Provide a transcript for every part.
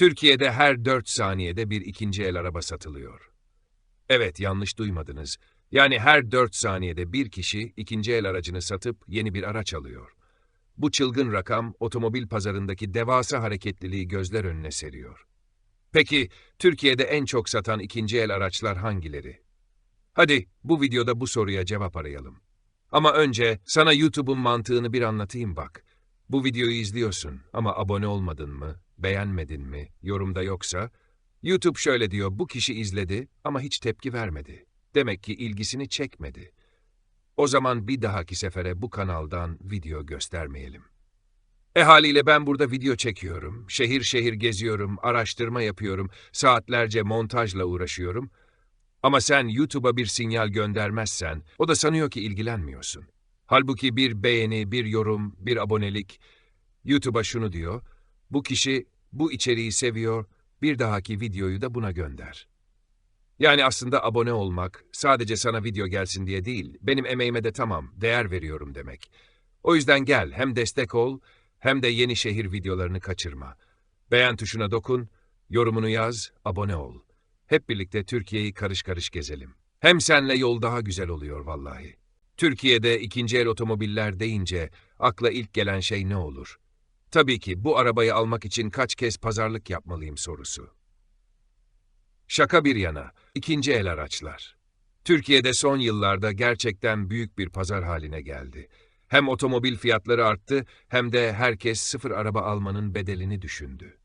Türkiye'de her 4 saniyede bir ikinci el araba satılıyor. Evet, yanlış duymadınız. Yani her 4 saniyede bir kişi ikinci el aracını satıp yeni bir araç alıyor. Bu çılgın rakam otomobil pazarındaki devasa hareketliliği gözler önüne seriyor. Peki Türkiye'de en çok satan ikinci el araçlar hangileri? Hadi bu videoda bu soruya cevap arayalım. Ama önce sana YouTube'un mantığını bir anlatayım bak. Bu videoyu izliyorsun ama abone olmadın mı, beğenmedin mi, yorumda yoksa, YouTube şöyle diyor, bu kişi izledi ama hiç tepki vermedi. Demek ki ilgisini çekmedi. O zaman bir dahaki sefere bu kanaldan video göstermeyelim. E haliyle ben burada video çekiyorum, şehir şehir geziyorum, araştırma yapıyorum, saatlerce montajla uğraşıyorum. Ama sen YouTube'a bir sinyal göndermezsen, o da sanıyor ki ilgilenmiyorsun. Halbuki bir beğeni, bir yorum, bir abonelik, YouTube'a şunu diyor, bu kişi bu içeriği seviyor, bir dahaki videoyu da buna gönder. Yani aslında abone olmak, sadece sana video gelsin diye değil, benim emeğime de tamam, değer veriyorum demek. O yüzden gel, hem destek ol, hem de yeni şehir videolarını kaçırma. Beğen tuşuna dokun, yorumunu yaz, abone ol. Hep birlikte Türkiye'yi karış karış gezelim. Hem senle yol daha güzel oluyor vallahi. Türkiye'de ikinci el otomobiller deyince akla ilk gelen şey ne olur? Tabii ki bu arabayı almak için kaç kez pazarlık yapmalıyım sorusu. Şaka bir yana, ikinci el araçlar. Türkiye'de son yıllarda gerçekten büyük bir pazar haline geldi. Hem otomobil fiyatları arttı hem de herkes sıfır araba almanın bedelini düşündü.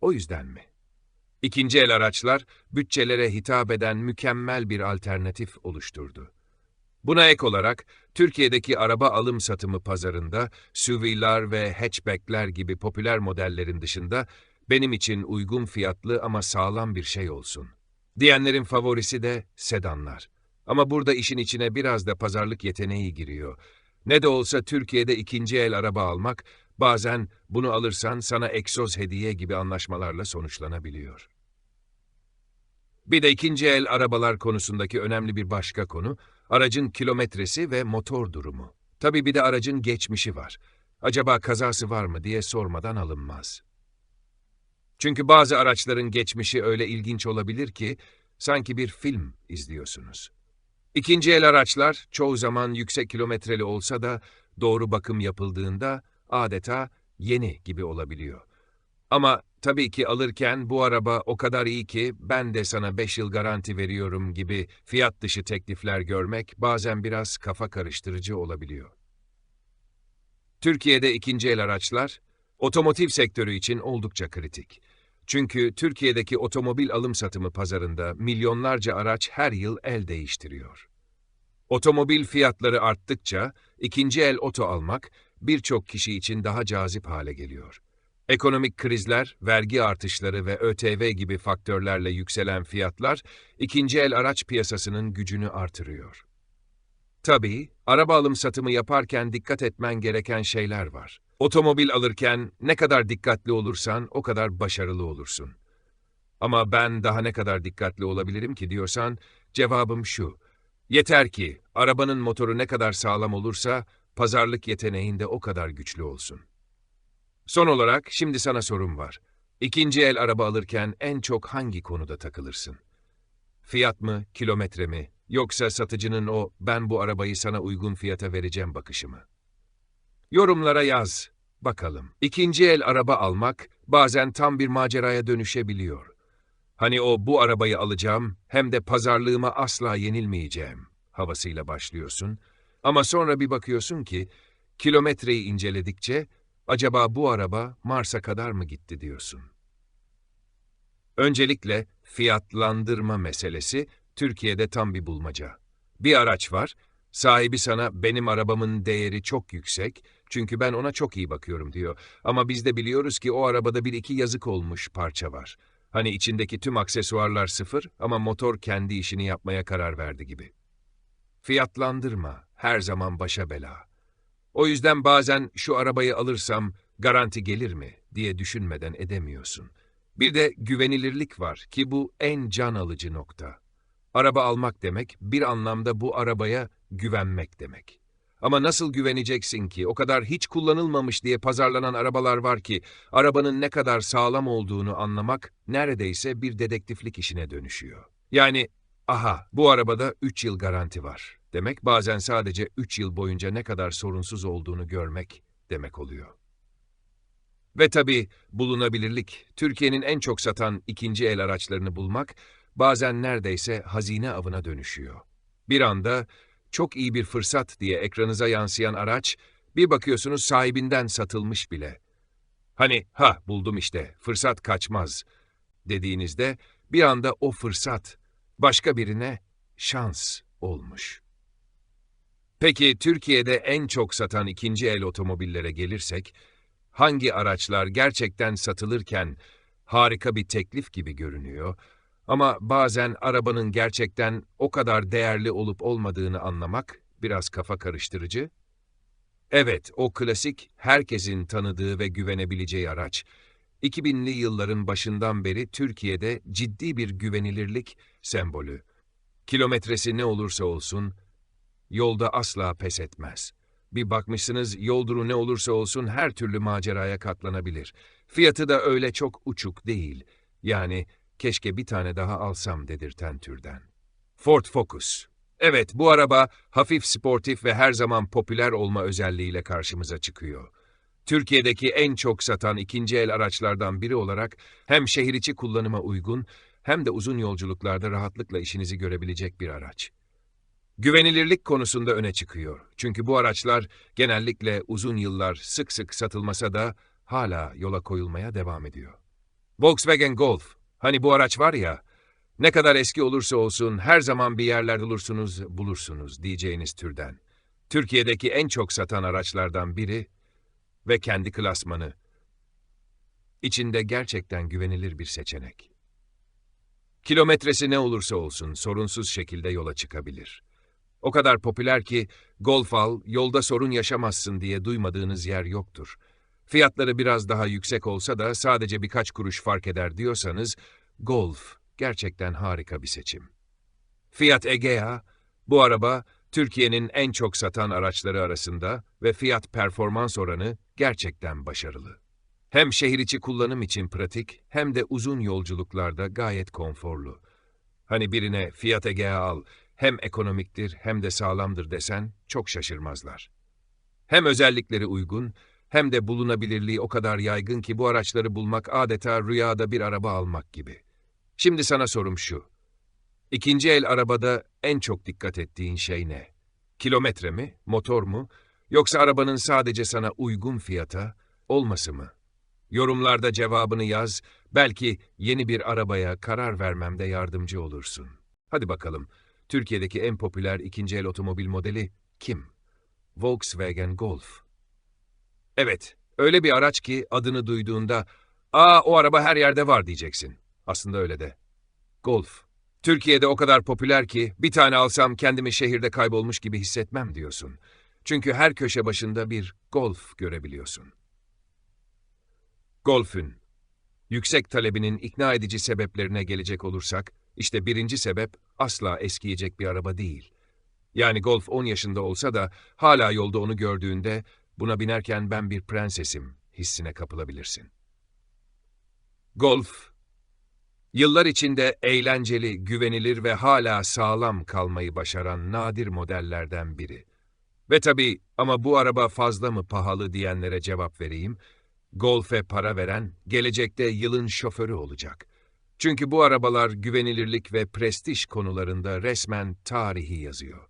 O yüzden mi? İkinci el araçlar bütçelere hitap eden mükemmel bir alternatif oluşturdu. Buna ek olarak Türkiye'deki araba alım satımı pazarında SUV'lar ve hatchback'ler gibi popüler modellerin dışında benim için uygun fiyatlı ama sağlam bir şey olsun. Diyenlerin favorisi de sedanlar. Ama burada işin içine biraz da pazarlık yeteneği giriyor. Ne de olsa Türkiye'de ikinci el araba almak bazen bunu alırsan sana egzoz hediye gibi anlaşmalarla sonuçlanabiliyor. Bir de ikinci el arabalar konusundaki önemli bir başka konu, aracın kilometresi ve motor durumu. Tabii bir de aracın geçmişi var. Acaba kazası var mı diye sormadan alınmaz. Çünkü bazı araçların geçmişi öyle ilginç olabilir ki, sanki bir film izliyorsunuz. İkinci el araçlar çoğu zaman yüksek kilometreli olsa da doğru bakım yapıldığında adeta yeni gibi olabiliyor. Ama tabii ki alırken bu araba o kadar iyi ki ben de sana 5 yıl garanti veriyorum gibi fiyat dışı teklifler görmek bazen biraz kafa karıştırıcı olabiliyor. Türkiye'de ikinci el araçlar otomotiv sektörü için oldukça kritik. Çünkü Türkiye'deki otomobil alım satımı pazarında milyonlarca araç her yıl el değiştiriyor. Otomobil fiyatları arttıkça ikinci el oto almak birçok kişi için daha cazip hale geliyor. Ekonomik krizler, vergi artışları ve ÖTV gibi faktörlerle yükselen fiyatlar ikinci el araç piyasasının gücünü artırıyor. Tabii, araba alım satımı yaparken dikkat etmen gereken şeyler var. Otomobil alırken ne kadar dikkatli olursan o kadar başarılı olursun. Ama ben daha ne kadar dikkatli olabilirim ki diyorsan cevabım şu. Yeter ki arabanın motoru ne kadar sağlam olursa pazarlık yeteneğin de o kadar güçlü olsun. Son olarak şimdi sana sorum var. İkinci el araba alırken en çok hangi konuda takılırsın? Fiyat mı, kilometre mi, yoksa satıcının o ben bu arabayı sana uygun fiyata vereceğim bakışı mı? Yorumlara yaz, bakalım. İkinci el araba almak bazen tam bir maceraya dönüşebiliyor. Hani o bu arabayı alacağım hem de pazarlığıma asla yenilmeyeceğim havasıyla başlıyorsun. Ama sonra bir bakıyorsun ki kilometreyi inceledikçe acaba bu araba Mars'a kadar mı gitti diyorsun. Öncelikle fiyatlandırma meselesi Türkiye'de tam bir bulmaca. Bir araç var, sahibi sana benim arabamın değeri çok yüksek çünkü ben ona çok iyi bakıyorum diyor. Ama biz de biliyoruz ki o arabada bir iki yazık olmuş parça var. Hani içindeki tüm aksesuarlar sıfır ama motor kendi işini yapmaya karar verdi gibi. Fiyatlandırma her zaman başa bela. O yüzden bazen şu arabayı alırsam garanti gelir mi diye düşünmeden edemiyorsun. Bir de güvenilirlik var ki bu en can alıcı nokta. Araba almak demek bir anlamda bu arabaya güvenmek demek. Ama nasıl güveneceksin ki? O kadar hiç kullanılmamış diye pazarlanan arabalar var ki arabanın ne kadar sağlam olduğunu anlamak neredeyse bir dedektiflik işine dönüşüyor. Yani aha bu arabada 3 yıl garanti var. Demek bazen sadece 3 yıl boyunca ne kadar sorunsuz olduğunu görmek demek oluyor. Ve tabii bulunabilirlik, Türkiye'nin en çok satan ikinci el araçlarını bulmak bazen neredeyse hazine avına dönüşüyor. Bir anda çok iyi bir fırsat diye ekranıza yansıyan araç, bir bakıyorsunuz sahibinden satılmış bile. Hani ha buldum işte, fırsat kaçmaz dediğinizde bir anda o fırsat başka birine şans olmuş. Peki Türkiye'de en çok satan ikinci el otomobillere gelirsek, hangi araçlar gerçekten satılırken harika bir teklif gibi görünüyor ama bazen arabanın gerçekten o kadar değerli olup olmadığını anlamak biraz kafa karıştırıcı? Evet, o klasik, herkesin tanıdığı ve güvenebileceği araç. 2000'li yılların başından beri Türkiye'de ciddi bir güvenilirlik sembolü. Kilometresi ne olursa olsun, yolda asla pes etmez. Bir bakmışsınız yolduru ne olursa olsun her türlü maceraya katlanabilir. Fiyatı da öyle çok uçuk değil. Yani keşke bir tane daha alsam dedirten türden. Ford Focus. Evet, bu araba hafif sportif ve her zaman popüler olma özelliğiyle karşımıza çıkıyor. Türkiye'deki en çok satan ikinci el araçlardan biri olarak hem şehir içi kullanıma uygun hem de uzun yolculuklarda rahatlıkla işinizi görebilecek bir araç. Güvenilirlik konusunda öne çıkıyor. Çünkü bu araçlar genellikle uzun yıllar sık sık satılmasa da hala yola koyulmaya devam ediyor. Volkswagen Golf, hani bu araç var ya, ne kadar eski olursa olsun her zaman bir yerlerde olursunuz, bulursunuz diyeceğiniz türden. Türkiye'deki en çok satan araçlardan biri ve kendi klasmanı. İçinde gerçekten güvenilir bir seçenek. Kilometresi ne olursa olsun sorunsuz şekilde yola çıkabilir. O kadar popüler ki Golf al, yolda sorun yaşamazsın diye duymadığınız yer yoktur. Fiyatları biraz daha yüksek olsa da sadece birkaç kuruş fark eder diyorsanız Golf gerçekten harika bir seçim. Fiat Egea, bu araba Türkiye'nin en çok satan araçları arasında ve fiyat performans oranı gerçekten başarılı. Hem şehir içi kullanım için pratik hem de uzun yolculuklarda gayet konforlu. Hani birine Fiat Egea al, hem ekonomiktir hem de sağlamdır desen çok şaşırmazlar. Hem özellikleri uygun hem de bulunabilirliği o kadar yaygın ki bu araçları bulmak adeta rüyada bir araba almak gibi. Şimdi sana sorum şu. İkinci el arabada en çok dikkat ettiğin şey ne? Kilometre mi, motor mu, yoksa arabanın sadece sana uygun fiyata olması mı? Yorumlarda cevabını yaz, belki yeni bir arabaya karar vermemde yardımcı olursun. Hadi bakalım, Türkiye'deki en popüler ikinci el otomobil modeli kim? Volkswagen Golf. Evet, öyle bir araç ki adını duyduğunda, ''Aa o araba her yerde var.'' diyeceksin. Aslında öyle de. Golf. Türkiye'de o kadar popüler ki bir tane alsam kendimi şehirde kaybolmuş gibi hissetmem diyorsun. Çünkü her köşe başında bir Golf görebiliyorsun. Golf'ün yüksek talebinin ikna edici sebeplerine gelecek olursak, işte birinci sebep asla eskiyecek bir araba değil. Yani Golf 10 yaşında olsa da hala yolda onu gördüğünde buna binerken ben bir prensesim hissine kapılabilirsin. Golf, yıllar içinde eğlenceli, güvenilir ve hala sağlam kalmayı başaran nadir modellerden biri. Ve tabii ama bu araba fazla mı pahalı diyenlere cevap vereyim. Golf'e para veren gelecekte yılın şoförü olacak. Çünkü bu arabalar güvenilirlik ve prestij konularında resmen tarihi yazıyor.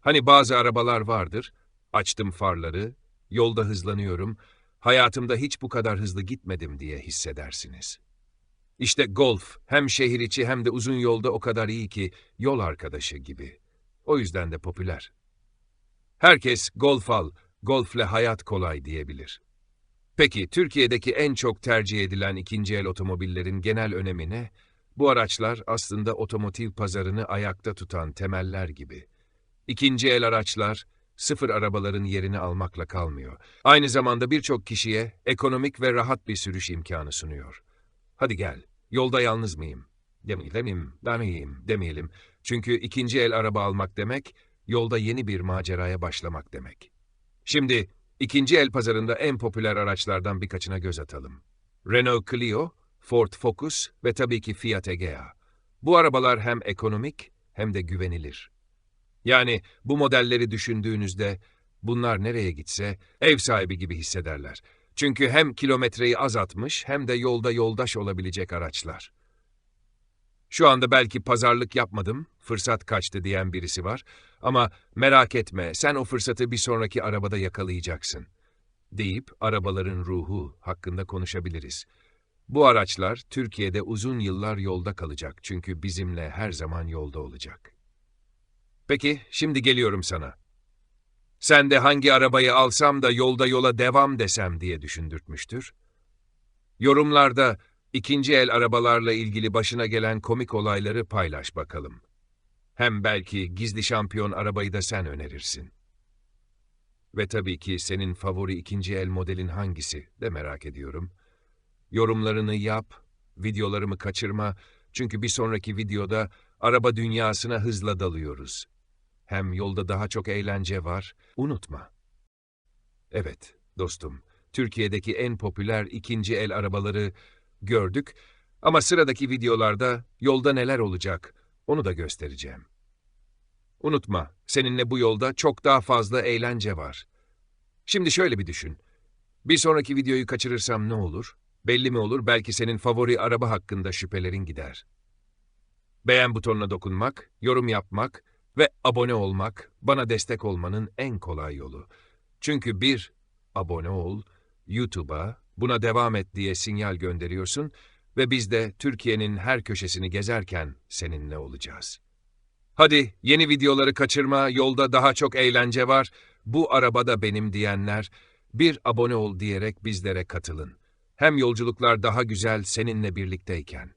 Hani bazı arabalar vardır, açtım farları, yolda hızlanıyorum, hayatımda hiç bu kadar hızlı gitmedim diye hissedersiniz. İşte Golf hem şehir içi hem de uzun yolda o kadar iyi ki yol arkadaşı gibi. O yüzden de popüler. Herkes Golf al, Golf'le hayat kolay diyebilir. Peki Türkiye'deki en çok tercih edilen ikinci el otomobillerin genel önemi ne? Bu araçlar aslında otomotiv pazarını ayakta tutan temeller gibi. İkinci el araçlar sıfır arabaların yerini almakla kalmıyor. Aynı zamanda birçok kişiye ekonomik ve rahat bir sürüş imkanı sunuyor. Hadi gel, yolda yalnız mıyım? Demeyelim, ben iyiyim demeyelim. Çünkü ikinci el araba almak demek, yolda yeni bir maceraya başlamak demek. Şimdi ikinci el pazarında en popüler araçlardan birkaçına göz atalım. Renault Clio, Ford Focus ve tabii ki Fiat Egea. Bu arabalar hem ekonomik hem de güvenilir. Yani bu modelleri düşündüğünüzde bunlar nereye gitse ev sahibi gibi hissederler. Çünkü hem kilometreyi azaltmış hem de yolda yoldaş olabilecek araçlar. Şu anda belki pazarlık yapmadım, fırsat kaçtı diyen birisi var ama merak etme sen o fırsatı bir sonraki arabada yakalayacaksın deyip arabaların ruhu hakkında konuşabiliriz. Bu araçlar Türkiye'de uzun yıllar yolda kalacak çünkü bizimle her zaman yolda olacak. Peki, şimdi geliyorum sana. Sen de hangi arabayı alsam da yolda yola devam desem diye düşündürtmüştür. Yorumlarda ikinci el arabalarla ilgili başına gelen komik olayları paylaş bakalım. Hem belki gizli şampiyon arabayı da sen önerirsin. Ve tabii ki senin favori ikinci el modelin hangisi de merak ediyorum. Yorumlarını yap, videolarımı kaçırma çünkü bir sonraki videoda araba dünyasına hızla dalıyoruz. Hem yolda daha çok eğlence var, unutma. Evet, dostum, Türkiye'deki en popüler ikinci el arabaları gördük ama sıradaki videolarda yolda neler olacak onu da göstereceğim. Unutma, seninle bu yolda çok daha fazla eğlence var. Şimdi şöyle bir düşün. Bir sonraki videoyu kaçırırsam ne olur? Belli mi olur belki senin favori araba hakkında şüphelerin gider. Beğen butonuna dokunmak, yorum yapmak ve abone olmak bana destek olmanın en kolay yolu. Çünkü bir, abone ol, YouTube'a buna devam et diye sinyal gönderiyorsun ve biz de Türkiye'nin her köşesini gezerken seninle olacağız. Hadi yeni videoları kaçırma, yolda daha çok eğlence var, bu arabada benim diyenler, bir abone ol diyerek bizlere katılın. Hem yolculuklar daha güzel seninle birlikteyken.